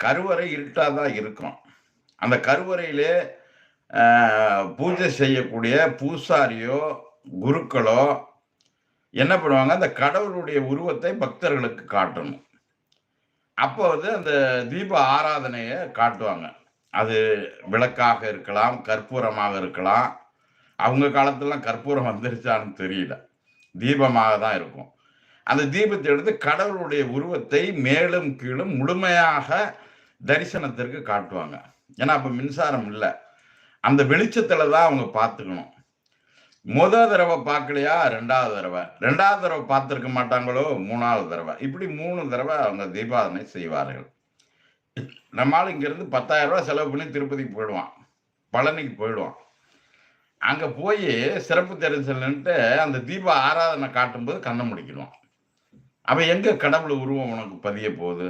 கருவறை இருட்டாக தான் இருக்கும். அந்த கருவறையிலே பூஜை செய்யக்கூடிய பூசாரியோ குருக்களோ என்ன பண்ணுவாங்க? அந்த கடவுளுடைய உருவத்தை பக்தர்களுக்கு காட்டணும். அப்போ வந்து அந்த தீப ஆராதனையை காட்டுவாங்க. அது விளக்காக இருக்கலாம் கற்பூரமாக இருக்கலாம். அவங்க காலத்துலாம் கற்பூரம் வந்துருச்சான்னு தெரியல. தீபமாக தான் இருக்கும். அந்த தீபத்தை எடுத்து கடவுளுடைய உருவத்தை மேலும் கீழும் முழுமையாக தரிசனத்திற்கு காட்டுவாங்க. ஏன்னா அப்போ மின்சாரம் இல்லை. அந்த வெளிச்சத்தில் தான் அவங்க பார்த்துக்கணும். முத தடவை பார்க்கலையா? ரெண்டாவது தடவை. ரெண்டாவது தடவை பார்த்துருக்க மாட்டாங்களோ? மூணாவது தடவை. இப்படி மூணு தடவை அவங்க தீபாதனை செய்வார்கள். நம்மால் இங்கேருந்து பத்தாயிரம் ரூபா செலவு பண்ணி திருப்பதிக்கு போயிடுவான். பழனிக்கு போயிடுவான். அங்கே போய் சிறப்பு தெரிஞ்சல்ன்ட்டு அந்த தீப ஆராதனை காட்டும்போது கண்ணை முடிக்கணும் அவன் எங்கே கடவுள் உருவம் உனக்கு பதிய போகுது?